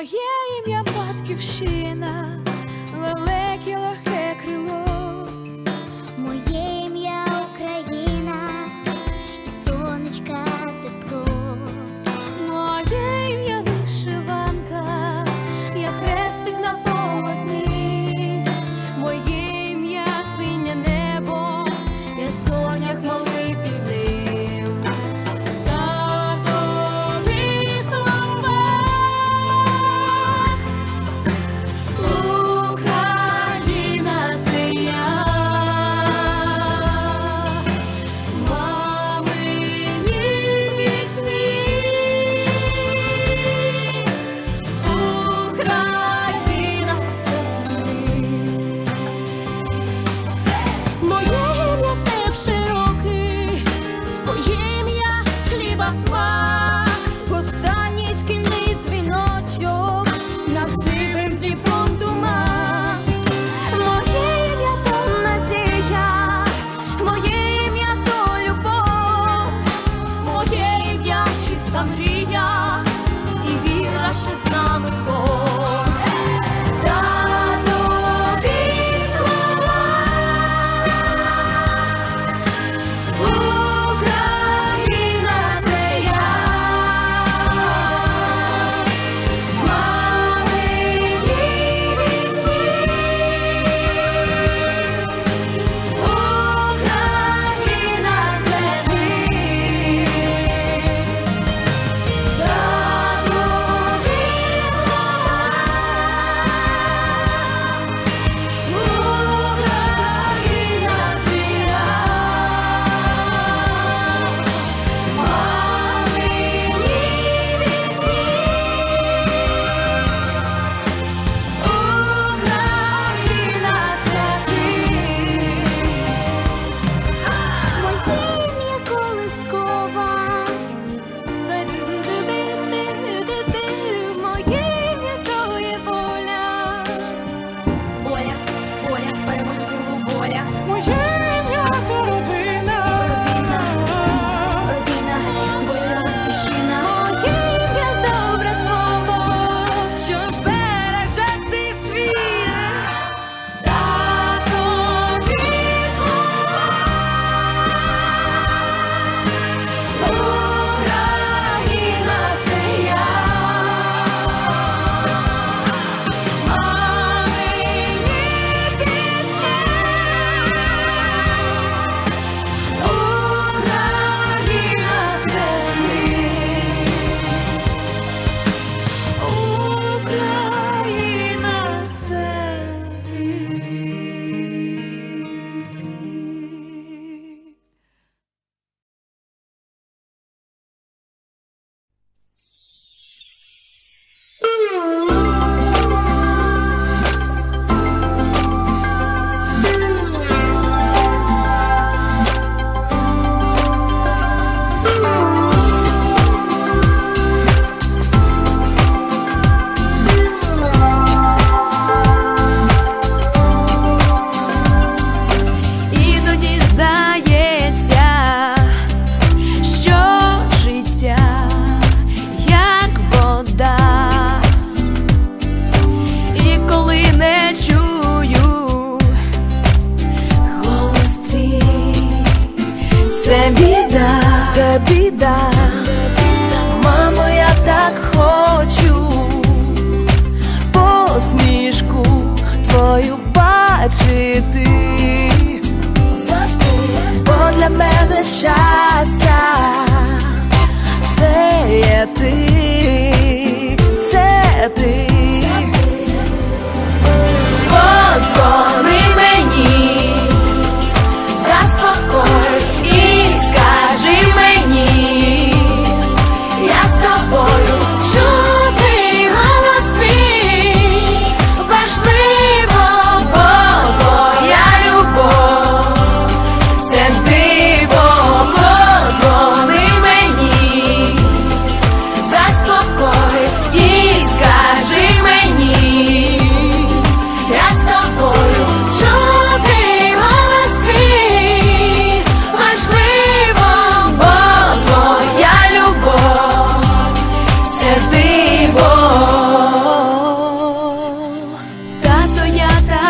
Yeah. хліба це біда, це біда, мамо, я так хочу посмішку твою бачити.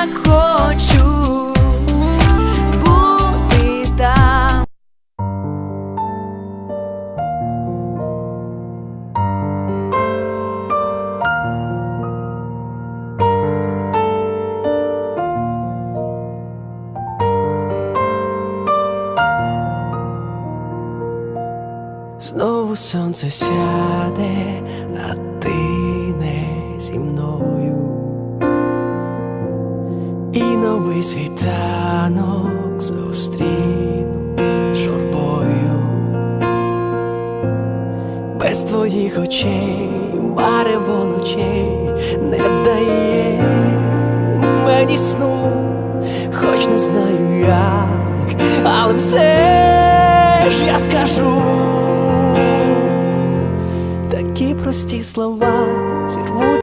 Хочу. Знову сонце сяде, а ти не зі мною. І новий світанок зустріну журбою. Без твоїх очей, марево ночей не дає мені сну, хоч не знаю як, але все ж я скажу. Такі прості слова зірвуть